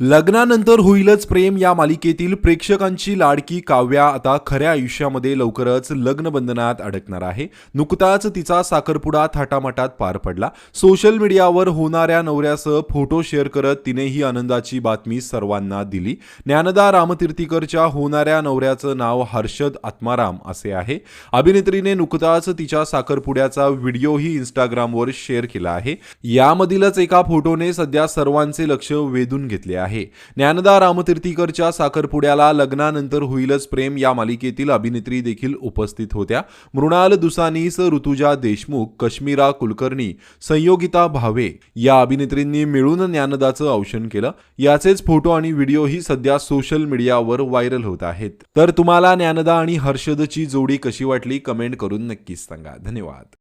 लग्नानंतर होईलच प्रेम या मालिकेतील प्रेक्षकांची लाडकी काव्या आता खऱ्या आयुष्यामध्ये लवकरच लग्नबंधनात अडकणार आहे. नुकताच तिचा साखरपुडा थाटामाटात पार पडला. सोशल मीडियावर होणाऱ्या नवऱ्यासह फोटो शेअर करत तिने ही आनंदाची बातमी सर्वांना दिली. ज्ञानदा रामतीर्थीकरच्या होणाऱ्या नवऱ्याचं नाव हर्षद आत्माराम असे आहे. अभिनेत्रीने नुकताच तिच्या साखरपुड्याचा व्हिडिओही इंस्टाग्रामवर शेअर केला आहे. यामधीलच एका फोटोने सध्या सर्वांचे लक्ष वेधून घेतले आहे. ज्ञानदा रामतीर्थीकरच्या साखरपुड्याला लग्नानंतर होईलच प्रेम या मालिकेतील अभिनेत्री देखील उपस्थित होत्या. मृणाल दुसानीस ऋतुजा देशमुख कश्मीरा कुलकर्णी संयोगिता भावे या अभिनेत्रींनी मिळून ज्ञानदाचं औषण केलं. याचेच फोटो आणि व्हिडिओही सध्या सोशल मीडियावर व्हायरल होत आहेत. तर तुम्हाला ज्ञानदा आणि हर्षदची जोडी कशी वाटली? कमेंट करून नक्कीच सांगा. धन्यवाद.